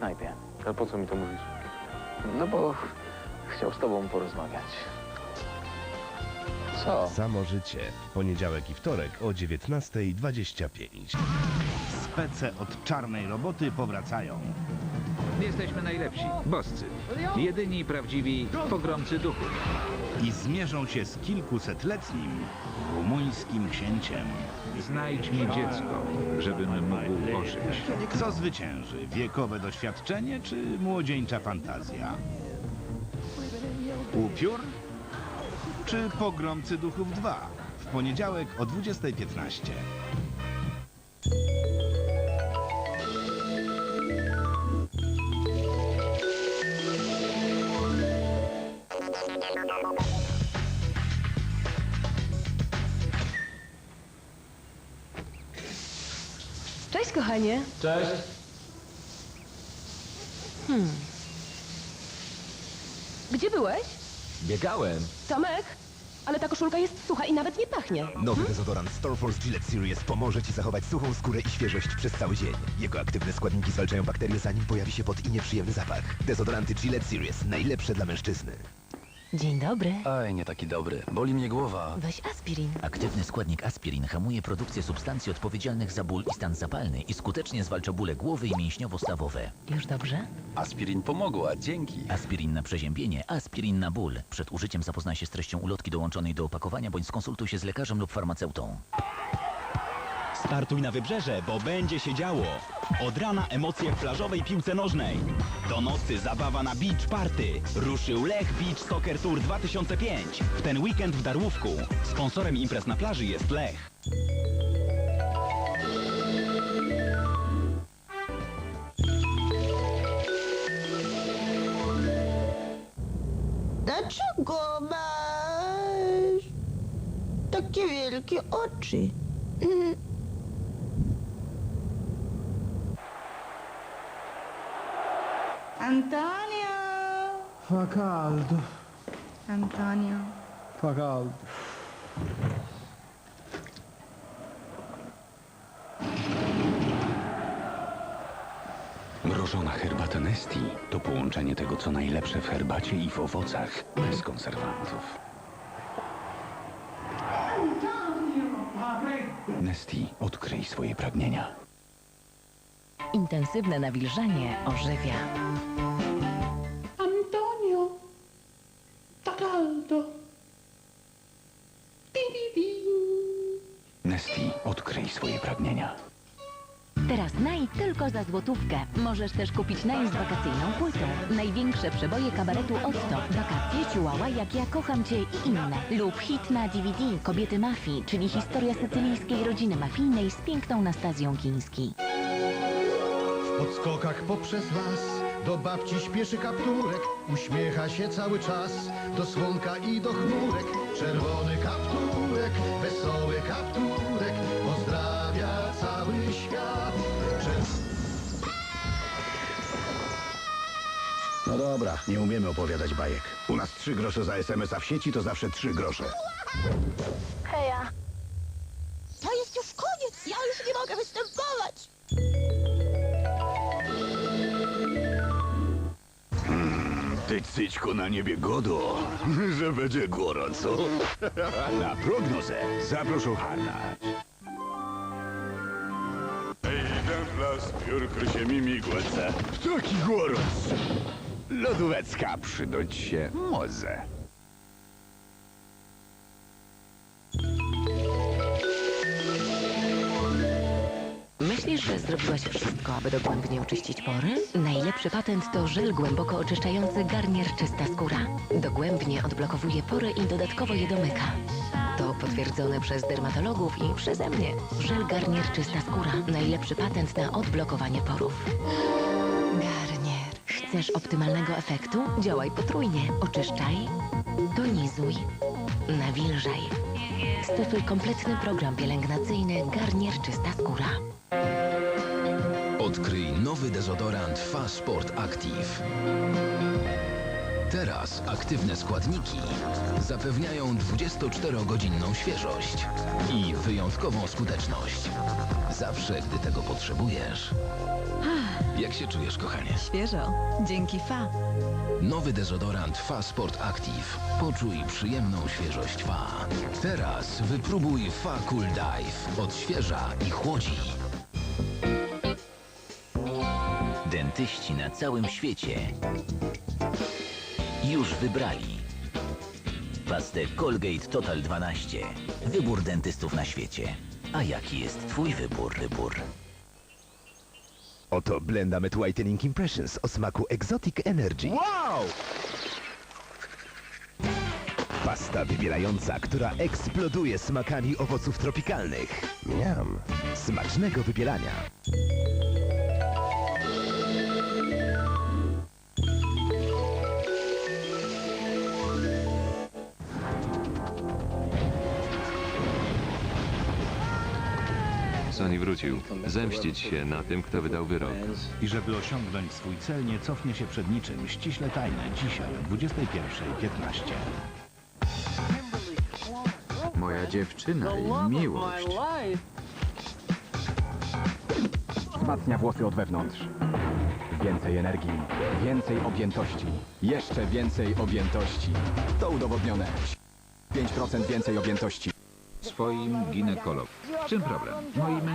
knajpie. Ale po co mi to mówisz? No bo chciał z tobą porozmawiać. Co? Samo życie. Poniedziałek i wtorek o 19.25. Spece od czarnej roboty powracają. Jesteśmy najlepsi, boscy. Jedyni prawdziwi pogromcy duchów. I zmierzą się z kilkusetletnim rumuńskim księciem. Znajdź mi dziecko, żebym mógł ożyć. Kto zwycięży? Wiekowe doświadczenie czy młodzieńcza fantazja? Upiór? Czy pogromcy duchów 2? W poniedziałek o 20.15. Cześć, kochanie. Cześć. Gdzie byłeś? Biegałem. Tomek? Ale ta koszulka jest sucha i nawet nie pachnie. Nowy dezodorant Stormforce Gillette Series pomoże Ci zachować suchą skórę i świeżość przez cały dzień. Jego aktywne składniki zwalczają bakterie zanim pojawi się pot i nieprzyjemny zapach. Dezodoranty Gillette Series. Najlepsze dla mężczyzny. Dzień dobry. Oj, nie taki dobry. Boli mnie głowa. Weź aspirin. Aktywny składnik aspirin hamuje produkcję substancji odpowiedzialnych za ból i stan zapalny i skutecznie zwalcza bóle głowy i mięśniowo-stawowe. Już dobrze? Aspirin pomogła, dzięki. Aspirin na przeziębienie, aspirin na ból. Przed użyciem zapoznaj się z treścią ulotki dołączonej do opakowania bądź skonsultuj się z lekarzem lub farmaceutą. Startuj na wybrzeże, bo będzie się działo. Od rana emocje w plażowej piłce nożnej. Do nocy zabawa na beach party. Ruszył Lech Beach Soccer Tour 2005. W ten weekend w Darłówku. Sponsorem imprez na plaży jest Lech. Dlaczego masz takie wielkie oczy? Antonio! Fa caldo, Antonio. fa caldo. Mrożona herbata Nesti to połączenie tego, co najlepsze w herbacie i w owocach, bez konserwantów. Nesti, odkryj swoje pragnienia. Intensywne nawilżanie ożywia. Antonio! Di, di, di. Nesti, odkryj swoje pragnienia. Teraz naj tylko za złotówkę. Możesz też kupić naj z wakacyjną płytą. Największe przeboje kabaretu Otto. Wakacje, Ciułała, Jak ja kocham cię i inne. Lub hit na DVD Kobiety Mafii, czyli historia sycylijskiej rodziny mafijnej z piękną Nastazją Kiński. Podskokach poprzez las do babci śpieszy kapturek, uśmiecha się cały czas do słonka i do chmurek. Czerwony kapturek, wesoły kapturek, pozdrawia cały świat. Czer- No dobra, nie umiemy opowiadać bajek. U nas trzy grosze za SMS-a w sieci to zawsze trzy grosze. Ty cyćko na niebie godo, że będzie gorąco. Na prognozę zaproszę Hanna. Las, piórko się mi migłece. Taki gorąc. Lodówecka przydać się może. Że zrobiłaś wszystko, aby dogłębnie oczyścić pory? Najlepszy patent to żel głęboko oczyszczający Garnier Czysta Skóra. Dogłębnie odblokowuje pory i dodatkowo je domyka. To potwierdzone przez dermatologów i przeze mnie. Żel Garnier Czysta Skóra. Najlepszy patent na odblokowanie porów. Garnier. Chcesz optymalnego efektu? Działaj potrójnie. Oczyszczaj, tonizuj, nawilżaj. Stosuj kompletny program pielęgnacyjny Garnier Czysta Skóra. Odkryj nowy dezodorant Fa Sport Active. Teraz aktywne składniki zapewniają 24-godzinną świeżość i wyjątkową skuteczność. Zawsze, gdy tego potrzebujesz. Jak się czujesz, kochanie? Świeżo. Dzięki Fa. Nowy dezodorant Fa Sport Active. Poczuj przyjemną świeżość Fa. Teraz wypróbuj Fa Cool Dive. Odświeża i chłodzi. Dentyści na całym świecie już wybrali pastę Colgate Total 12. Wybór dentystów na świecie. A jaki jest Twój wybór? Wybór. Oto Blenda Matte Whitening Impressions o smaku Exotic Energy. Wow! Pasta wybielająca, która eksploduje smakami owoców tropikalnych. Miam. Smacznego wybielania. Sony wrócił. Zemścić się na tym, kto wydał wyrok. I żeby osiągnąć swój cel, nie cofnie się przed niczym. Ściśle tajne. Dzisiaj o 21.15. Moja dziewczyna i miłość. Wzmacnia włosy od wewnątrz. Więcej energii, więcej objętości, jeszcze więcej objętości. To udowodnione. 5% więcej objętości. Swoim ginekolog. W czym problem? Moi